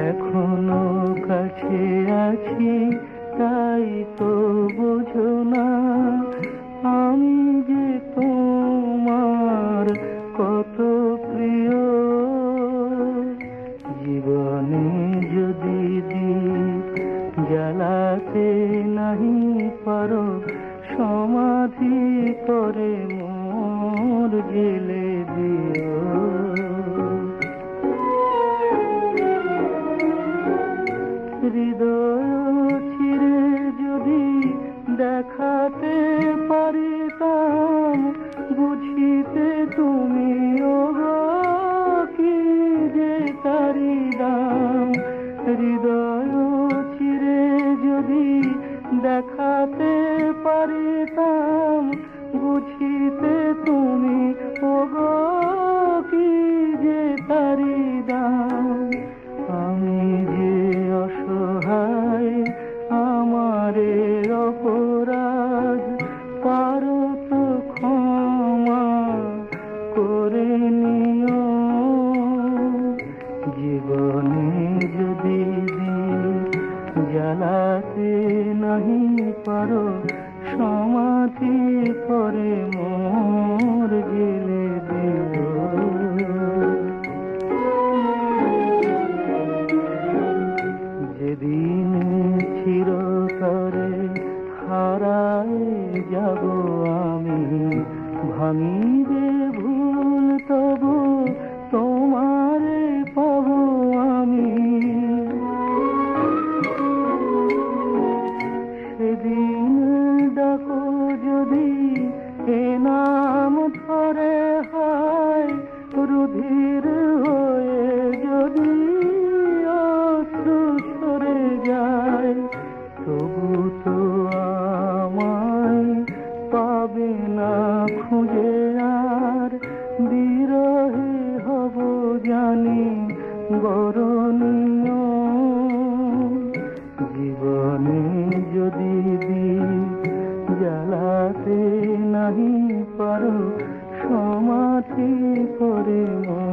এখনও কাছে আছি, তাই তো বোঝো না। আমি যে তোমার কত প্রিয়, জীবনে যদি দিক জ্বালাতে নাহি পারো, সমাধি করে মোর গেলে দিও। দেখাতে পারিতাম, বুঝিতে তুমি কি যে তারি দাম। হৃদয় চিরে যদি দেখাতে পারিতাম, বুঝিতে তুমি কি যে তারি জীবনে যদি জ্বালাতে নাহি পারো, সমাধি করে মোর গেলে দিও। যেদিন চিরতরে হারায় যাব আমি, ভাঙিবে ভুল জানি বরণীয় জীবনে যদি জ্বালাতে নাহি পারো সমাধি করে মন